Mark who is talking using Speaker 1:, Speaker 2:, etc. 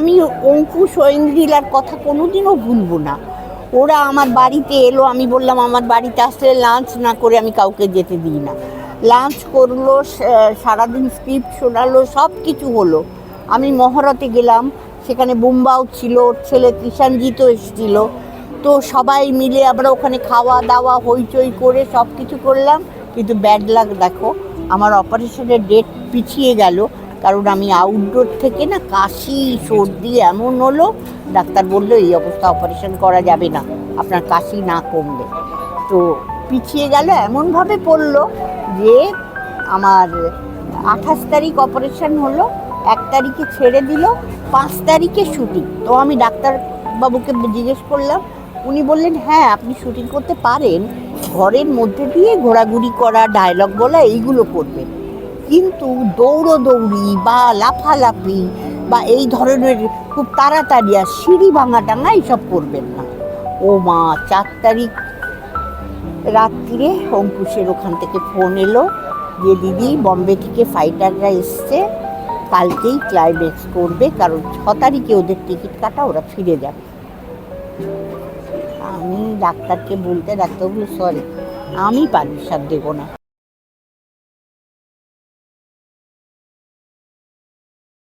Speaker 1: আমি অঙ্কুশ ঐন্দ্রিলার কথা কোনোদিনও ভুলবো না। ওরা আমার বাড়িতে এলো, আমি বললাম, আমার বাড়িতে আসলে লাঞ্চ না করে আমি কাউকে যেতে দিই না। লাঞ্চ করল সারাদিন স্ক্রিপ্ট শোনালো সব কিছু হলো। আমি মহরতে গেলাম, সেখানে বুম্বাও ছিল, ওর ছেলে কৃষাণজিৎও এসেছিল। তো সবাই মিলে আমরা ওখানে খাওয়া দাওয়া, হইচই করে সব কিছু করলাম। কিন্তু ব্যাড লাক দেখো, আমার অপারেশনের ডেট পিছিয়ে গেল। কারণ আমি আউটডোর থেকে না কাশি, সর্দি এমন হলো, ডাক্তার বলল, এই অবস্থা অপারেশন করা যাবে না, আপনার কাশি না কমবে। তো পিছিয়ে গেল, এমনভাবে পড়ল যে আমার আঠাশ তারিখ অপারেশন হলো, এক তারিখে ছেড়ে দিল, পাঁচ তারিখে শুটিং তো আমি ডাক্তারবাবুকে জিজ্ঞেস করলাম, উনি বললেন হ্যাঁ আপনি শুটিং করতে পারেন, ঘরের মধ্যে দিয়ে ঘোরাঘুরি করা ডায়লগ বলা, এইগুলো করবেন। কিন্তু দৌড়োদৌড়ি বা লাফালাফি বা এই ধরনের খুব তাড়াতাড়ি আর সিঁড়ি ভাঙা টাঙা এইসব করবেন না। ও মা, চার তারিখ রাত্রিরে অঙ্কুশের ওখান থেকে ফোন এলো যে, দিদি, বম্বে থেকে ফাইটাররা এসছে। কালকেই ক্লাইম্যাক্স করবে, কারণ ছ তারিখে ওদের টিকিট কাটা, ওরা ফিরে যাবে। আমি ডাক্তারকে বলতে ডাক্তার সরি আমি পারমিশন দেবো না।